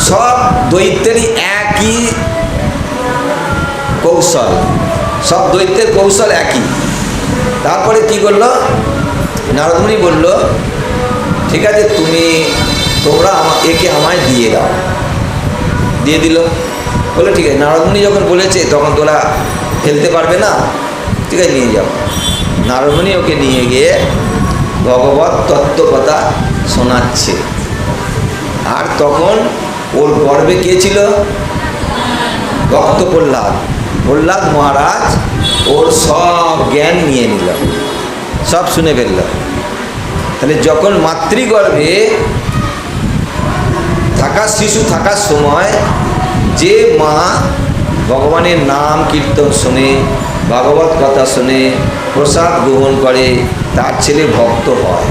সব দৈত্যেরই একই কৌশল। সব দৈত্যের কৌশল একই। তারপরে কি করল নারদমণি বলল, ঠিক আছে, তুমি, তোমরা একে আমায় দিয়ে দাও। দিয়ে দিল। বলে ঠিক আছে। নারদমণি যখন বলেছে, তখন তোরা ফেলতে পারবে না। ঠিক আছে, নিয়ে যাও। নারদমণি ওকে নিয়ে গিয়ে ভগবত তত্ত্বকথা শোনাচ্ছে। আর তখন ওর গর্বে কে ছিল? ভক্ত প্রহ্লাদ। প্রহ্লাদ মহারাজ ওর সব জ্ঞান নিয়ে নিল, সব শুনে ফেলল। তাহলে যখন মাতৃগর্ভে থাকা শিশু থাকার সময় যে মা ভগবানের নাম কীর্তন শুনে, ভাগবত কথা শুনে, প্রসাদ গ্রহণ করে, তার ছেলে ভক্ত হয়,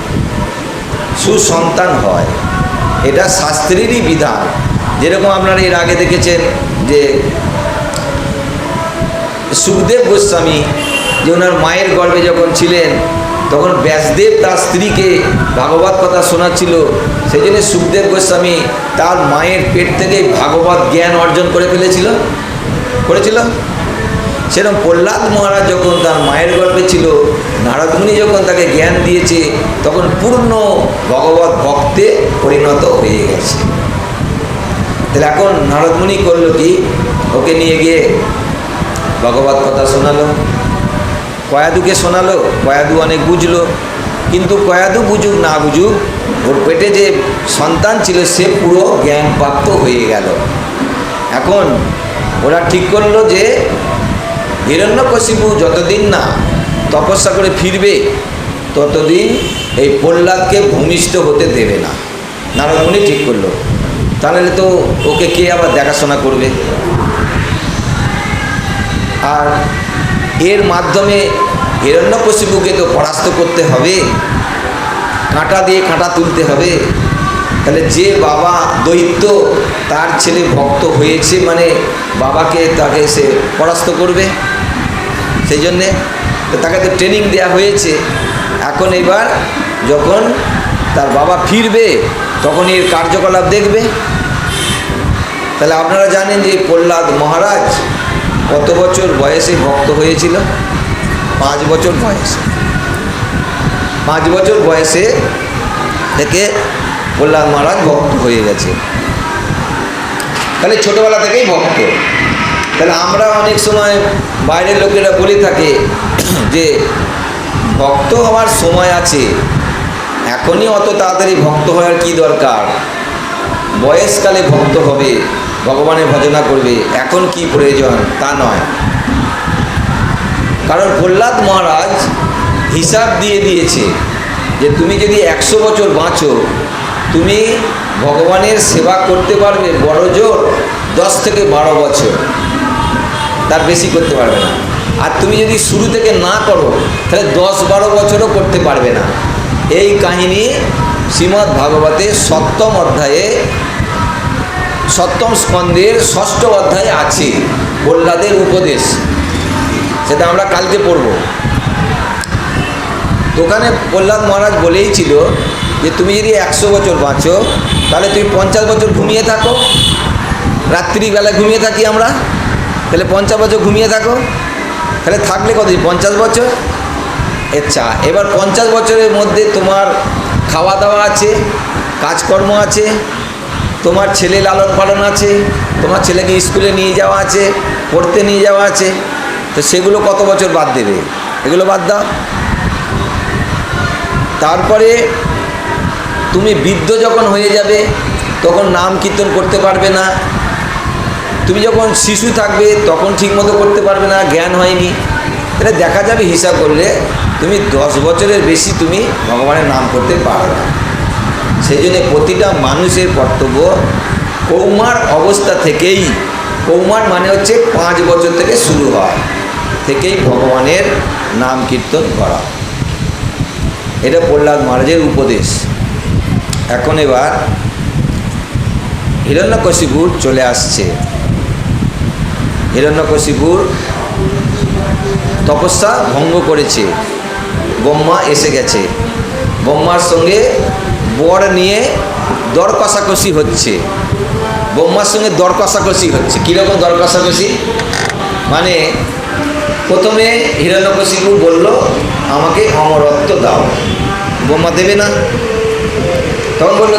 সুসন্তান হয়, এটা শাস্ত্রেরই বিধান। যেরকম আপনারা এর আগে দেখেছেন যে সুখদেব গোস্বামী, যে ওনার মায়ের গর্ভে যখন ছিলেন, তখন ব্যাসদেব তার স্ত্রীকে ভাগবত কথা শোনাচ্ছিল। সেই জন্য সুখদেব গোস্বামী তার মায়ের পেট থেকে ভাগবত জ্ঞান অর্জন করে ফেলেছিল। করেছিল? সেরকম প্রহ্লাদ মহারাজ যখন তার মায়ের গর্ভে ছিল, নারদমুনি যখন তাকে জ্ঞান দিয়েছে, তখন পূর্ণ ভগবত ভক্তে পরিণত হয়ে গেছে। তাহলে এখন নারদমুনি করল কি? ওকে নিয়ে গিয়ে ভগবত কথা শোনালো। কয়াদুকে শোনালো, কয়াদু অনেক বুঝলো। কিন্তু কয়াদু বুঝুক না বুঝুক, ওর পেটে যে সন্তান ছিল, সে পুরো জ্ঞানপ্রাপ্ত হয়ে গেল। এখন ওরা ঠিক করল যে, হিরণ্যকশিপু যতদিন না তপস্যা করে ফিরবে, ততদিন এই প্রহ্লাদকে ভূমিষ্ঠ হতে দেবে না। নারদমণি ঠিক করল। তাহলে তো ওকে কে আবার দেখাশোনা করবে? আর এর মাধ্যমে হিরণ্যকশিপুকে তো পরাস্ত করতে হবে। কাঁটা দিয়ে কাঁটা তুলতে হবে। তাহলে যে বাবা দৈত্য, তার ছেলে ভক্ত হয়েছে মানে বাবাকে তাকে সে পরাস্ত করবে। সেই জন্যে তাকে তো ট্রেনিং দেওয়া হয়েছে। এখন এবার যখন তার বাবা ফিরবে তখন এর কার্যকলাপ দেখবে। তাহলে আপনারা জানেন যে প্রহ্লাদ মহারাজ কত বছর বয়সে ভক্ত হয়েছিল? পাঁচ বছর বয়সে। পাঁচ বছর বয়সে থেকে প্রহ্লাদ মহারাজ ভক্ত হয়ে গেছে। তাহলে ছোটোবেলা থেকেই ভক্ত। তাহলে আমরা অনেক সময় বাইরের লোকেরা বলে থাকে যে ভক্ত হওয়ার সময় আছে এখনই অত তাড়াতাড়ি ভক্ত হওয়ার কি দরকার? বয়সকালে ভক্ত হবে, ভগবানের ভজনা করবে, এখন কি প্রয়োজন তা নয়। কারণ প্রহ্লাদ মহারাজ হিসাব দিয়ে দিয়েছে যে তুমি যদি একশো বছর বাঁচো, তুমি ভগবানের সেবা করতে পারবে বড় জোর দশ থেকে বারো বছর। তার বেশি করতে পারবে না। আর তুমি যদি শুরু থেকে না করো, তাহলে দশ বারো বছরও করতে পারবে না। এই কাহিনী শ্রীমদ্ ভাগবতের সপ্তম অধ্যায়ে, সপ্তম স্কন্দের ষষ্ঠ অধ্যায়ে আছে, প্রহ্লাদের উপদেশ। সেটা আমরা কালকে পড়ব। ওখানে প্রহ্লাদ মহারাজ বলেই ছিল যে, তুমি যদি একশো বছর বাঁচো, তাহলে তুমি পঞ্চাশ বছর ঘুমিয়ে থাকো। রাত্রিবেলা ঘুমিয়ে থাকি আমরা, তাহলে পঞ্চাশ বছর ঘুমিয়ে থাকো। তাহলে থাকলে কত পঞ্চাশ বছর? আচ্ছা এবার পঞ্চাশ বছরের মধ্যে তোমার খাওয়া দাওয়া আছে, কাজকর্ম আছে, তোমার ছেলে লালন পালন আছে, তোমার ছেলেকে স্কুলে নিয়ে যাওয়া আছে, পড়তে নিয়ে যাওয়া আছে, তো সেগুলো কত বছর বাদ দেবে? এগুলো বাদ দাও। তারপরে তুমি বৃদ্ধ যখন হয়ে যাবে, তখন নাম কীর্তন করতে পারবে না। তুমি যখন শিশু থাকবে, তখন ঠিকমতো করতে পারবে না, জ্ঞান হয়নি। এটা দেখা যাবে হিসাব করলে তুমি দশ বছরের বেশি তুমি ভগবানের নাম করতে পারবে না। সেই জন্য প্রতিটা মানুষের কর্তব্য কৌমার অবস্থা থেকেই, কৌমার মানে হচ্ছে পাঁচ বছর থেকে শুরু হয়, থেকেই ভগবানের নাম কীর্তন করা। এটা প্রহ্লাদ মহারাজের উপদেশ। এখন এবার হিরণ্যকশিপুর চলে আসছে। হিরণ্যকশিপুর তপস্যা ভঙ্গ করেছে। ব্রহ্মা এসে গেছে। ব্রহ্মার সঙ্গে বর নিয়ে দর কষাকষি হচ্ছে। ব্রহ্মার সঙ্গে দর কষাকষি হচ্ছে। কীরকম দর কষাকষি? মানে প্রথমে হিরণ্যকশিপু বলল, আমাকে অমরত্ব দাও। ব্রহ্মা দেবে না। তখন বলল